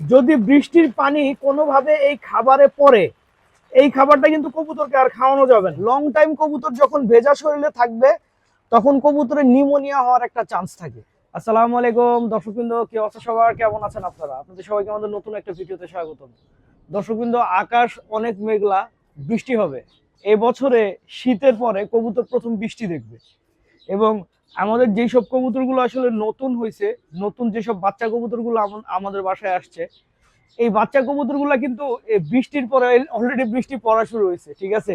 যদি বৃষ্টির পানি কোনোভাবে এই খাবারে পড়ে, এই খাবারটা কিন্তু কবুতরকে আর খাওয়ানো যাবে না। লং টাইম কবুতর যখন ভেজা শরীরে থাকবে, তখন কবুতরের নিউমোনিয়া হওয়ার একটা চান্স থাকে। আসসালামু আলাইকুম, দর্শকবৃন্দ, কি অবস্থা সবার? কেমন আছেন আপনারা? আপনাদের সবাইকে আমাদের নতুন একটা ভিডিওতে স্বাগতম। দর্শকবৃন্দ, আকাশ অনেক মেঘলা, বৃষ্টি হবে। এবছরে শীতের পরে কবুতর প্রথম বৃষ্টি দেখবে। এবং আমাদের যেই সব কবুতরগুলো আসলে নতুন হয়েছে নতুন যেসব বাচ্চা কবুতরগুলো আম- আমাদের বাসায় আসছে, এই বাচ্চা কবুতরগুলো কিন্তু বৃষ্টির পরে অলরেডি বৃষ্টি পড়া শুরু হয়েছে ঠিক আছে?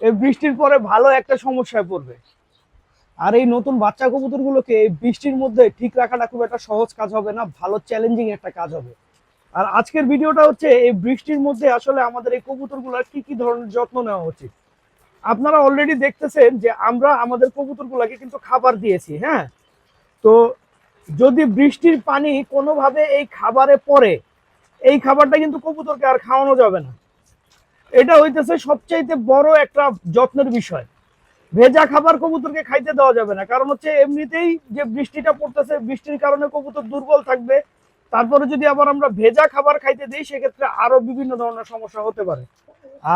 এই বৃষ্টির পরে ভালো একটা সমস্যায় পড়বে। আর এই নতুন বাচ্চা কবুতরগুলোকে এই বৃষ্টির মধ্যে ঠিক রাখাটা খুব একটা সহজ কাজ হবে না, ভালো চ্যালেঞ্জিং একটা কাজ হবে। আর আজকের ভিডিওটা হচ্ছে এই বৃষ্টির মধ্যে আসলে আমাদের এই কবুতরগুলোর কি কি ধরনের যত্ন নেওয়া উচিত? আপনারা অলরেডি দেখতেছেন যে আমরা আমাদের কবুতরগুলোকে কিন্তু খাবার দিয়েছি হ্যাঁ? তো যদি বৃষ্টির পানি কোনোভাবে এই খাবারে পড়ে, এই খাবারটা কিন্তু কবুতরকে আর খাওয়ানো যাবে না। এটা হইতেছে সবচাইতে বড় একটা যত্নের বিষয়। ভেজা খাবার কবুতরকে খাইতে দেওয়া যাবে না, কারণ হচ্ছে এমনিতেই যে বৃষ্টিটা পড়তেছে, বৃষ্টির কারণে কবুতর দুর্বল থাকবে। তারপরে যদি আবার আমরা ভেজা খাবার খাইতে দিই, সেক্ষেত্রে আরও বিভিন্ন ধরনের সমস্যা হতে পারে।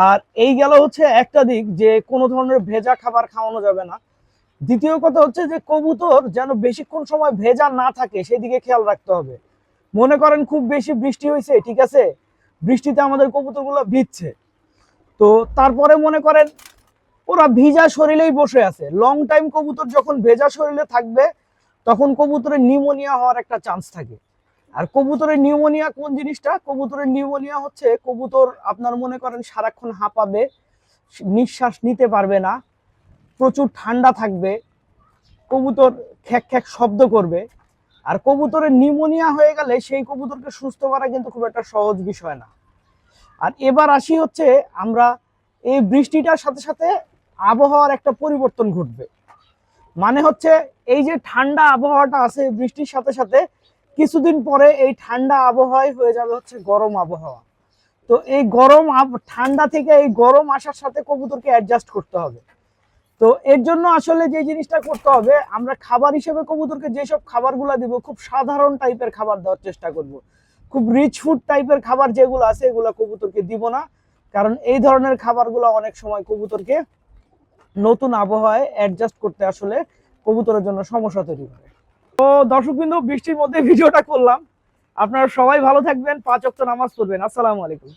আর এই গেল হচ্ছে একটা দিক যে কোনো ধরনের ভেজা খাবার খাওয়ানো যাবে না। দ্বিতীয় কথা হচ্ছে যে কবুতর যেন বেশিক্ষণ সময় ভেজা না থাকে, সেদিকে খেয়াল রাখতে হবে। মনে করেন খুব বেশি বৃষ্টি হয়েছে, ঠিক আছে? বৃষ্টিতে আমাদের কবুতরগুলো ভিজছে। তো তারপরে মনে করেন ওরা ভিজা শরীরেই বসে আছে। লং টাইম কবুতর যখন ভেজা শরীরে থাকবে, তখন কবুতরের নিউমোনিয়া হওয়ার একটা চান্স থাকে। আর কবুতরের নিউমোনিয়া কোন জিনিসটা? কবুতরের নিউমোনিয়া হচ্ছে, কবুতর আপনার মনে করেন সারাক্ষণ হাঁপাবে, নিঃশ্বাস নিতে পারবে না, প্রচুর ঠান্ডা থাকবে, কবুতর খ্যাক খ্যাক শব্দ করবে। আর কবুতরের নিউমোনিয়া হয়ে গেলে সেই কবুতরকে সুস্থ করা কিন্তু খুব একটা সহজ বিষয় না। আর এবার আসি হচ্ছে আমরা এই বৃষ্টিটার সাথে সাথে আবহাওয়ার একটা পরিবর্তন ঘটবে। মানে হচ্ছে এই যে ঠান্ডা আবহাওয়াটা আছে বৃষ্টির সাথে সাথে কিছুদিন পরে এই ঠান্ডা আবহাওয়ায় হয়ে যাবে হচ্ছে গরম আবহাওয়া। তো এই গরম ঠান্ডা থেকে এই গরম আসার সাথে কবুতরকে অ্যাডজাস্ট করতে হবে। তো এর জন্য আসলে যে জিনিসটা করতে হবে, আমরা খাবার হিসেবে কবুতরকে যেসব খাবারগুলো দিব, খুব সাধারণ টাইপের খাবার দেওয়ার চেষ্টা করব। খুব রিচ ফুড টাইপের খাবার যেগুলো আছে, এগুলো কবুতরকে দিব না। কারণ এই ধরনের খাবারগুলো অনেক সময় কবুতরকে নতুন আবহাওয়ায় অ্যাডজাস্ট করতে আসলে কবুতরের জন্য সমস্যা তৈরি করে। তো দর্শক দর্শকবৃন্দ, বৃষ্টির মধ্যে ভিডিওটা করলাম। আপনারা সবাই ভালো থাকবেন, পাঁচ অক্ট নামাজ পড়বেন। আসসালামু আলাইকুম।